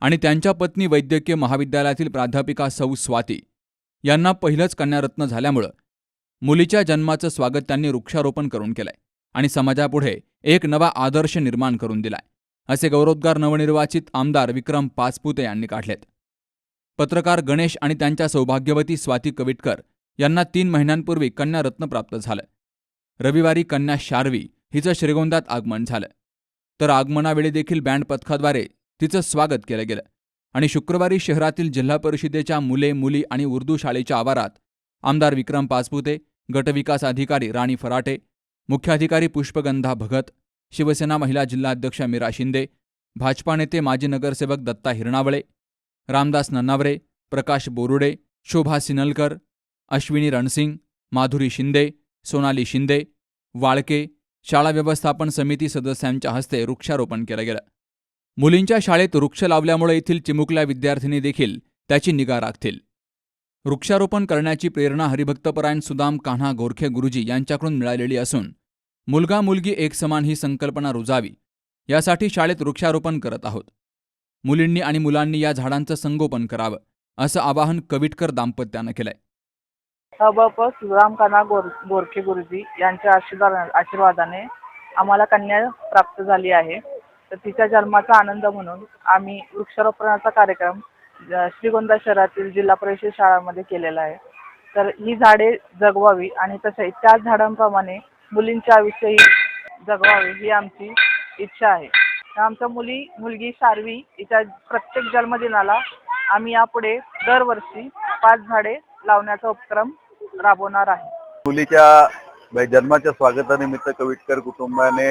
आणि त्यांच्या पत्नी वैद्यकीय महाविद्यालयातील प्राध्यापिका सौ स्वाती यांना पहिलंच कन्यारत्न झाल्यामुळं मुलीच्या जन्माचं स्वागत त्यांनी वृक्षारोपण करून केलंय आणि समाजापुढे एक नवा आदर्श निर्माण करून दिलाय असे गौरवोद्गार नवनिर्वाचित आमदार विक्रम पाचपुते यांनी काढलेत. पत्रकार गणेश आणि त्यांच्या सौभाग्यवती स्वाती कविटकर यांना तीन महिन्यांपूर्वी कन्यारत्न प्राप्त झालं. रविवारी कन्या शार्वी हिचं श्रीगोंदात आगमन झालं. तर आगमनावेळी देखील बँड पथकाद्वारे तिचं स्वागत केलं गेलं. आणि शुक्रवारी शहरातील जिल्हा परिषदेच्या मुले मुली आणि उर्दू शाळेच्या आवारात आमदार विक्रम पाचपुते गटविकास अधिकारी राणी फराटे मुख्याधिकारी पुष्पगंधा भगत शिवसेना महिला जिल्हाध्यक्ष मीरा शिंदे भाजपा नेते माजी नगरसेवक दत्ता हिरणावळे रामदास नन्नावरे प्रकाश बोरुडे शोभा सिनलकर अश्विनी रणसिंग माधुरी शिंदे सोनाली शिंदे वाळके शाळा व्यवस्थापन समिती सदस्यांच्या हस्ते वृक्षारोपण केलं गेलं. मुलींच्या शाळेत वृक्ष लावल्यामुळे येथील चिमुकल्या विद्यार्थिनी देखील त्याची निगा राखतील. वृक्षारोपण करण्याची प्रेरणा हरिभक्तपरायण सुदाम कान्हा गोरखे गुरुजी यांच्याकडून मिळालेली असून मुलगा मुलगी एक समान ही संकल्पना रुजावी यासाठी शाळेत वृक्षारोपण करत आहोत. मुलींनी आणि मुलांनी या झाडांचं संगोपन करावं असं आवाहन कविटकर दाम्पत्यानं केलंय. हबप सुरामकाना गोर गोरखे गुरुजी यांच्या आशीर्वादाने आम्हाला कन्या प्राप्त झाली आहे. तर तिच्या जन्माचा आनंद म्हणून आम्ही वृक्षारोपणाचा कार्यक्रम श्रीगोंदा शहरातील जिल्हा परिषद शाळांमध्ये केलेला आहे. तर ही झाडे जगवावी आणि तसे त्याच झाडांप्रमाणे मुलींच्या आयुष्यही जगवावे ही आमची इच्छा आहे. तर आमच्या मुली मुलगी सारवी हिच्या प्रत्येक जन्मदिनाला आम्ही यापुढे दरवर्षी पाच झाडे लावण्याचा उपक्रम राबवणार आहे. मुलीच्या जन्माच्या स्वागतानिमित्त कविटकर कुटुंबाने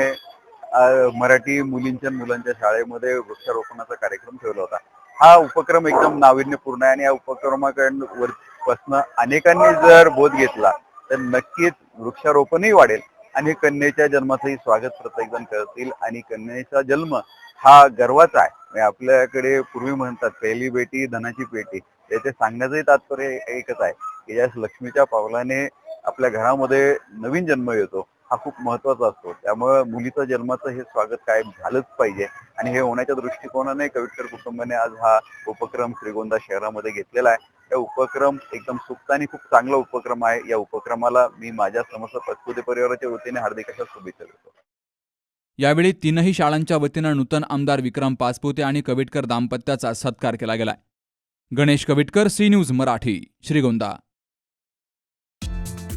मराठी मुलींच्या मुलांच्या शाळेमध्ये वृक्षारोपणाचा कार्यक्रम ठेवला होता. हा उपक्रम एकदम नाविन्यपूर्ण आहे आणि या उपक्रमाकडून पासन अनेकांनी जर बोध घेतला तर नक्कीच वृक्षारोपणही वाढेल आणि कन्येच्या जन्माचंही स्वागत प्रत्येक जण करतील आणि कन्येचा जन्म हा गर्वाचा आहे. म्हणजे आपल्याकडे पूर्वी म्हणतात पहिली बेटी धनाची पेटी. याचे सांगण्याचंही तात्पर्य एकच आहे की या लक्ष्मीच्या पावलाने आपल्या घरामध्ये नवीन जन्म येतो हा खूप महत्त्वाचा असतो. त्यामुळे मुलीचं जन्माचं हे स्वागत कायम झालंच पाहिजे. आणि हे होण्याच्या दृष्टिकोनाने कविटकर कुटुंबाने आज हा उपक्रम श्रीगोंदा शहरामध्ये घेतलेला आहे. या उपक्रम एकदम सुप्त आणि खूप चांगला उपक्रम आहे. या उपक्रमाला मी माझ्या समस्त पत्कुदे परिवाराच्या वतीने हार्दिक अशा शुभेच्छा देतो. यावेळी तीनही शाळांच्या वतीनं नूतन आमदार विक्रम पाचपुते आणि कविटकर दाम्पत्याचा सत्कार केला गेलाय. Ganesh Kavitkar C News Marathi Shrigonda.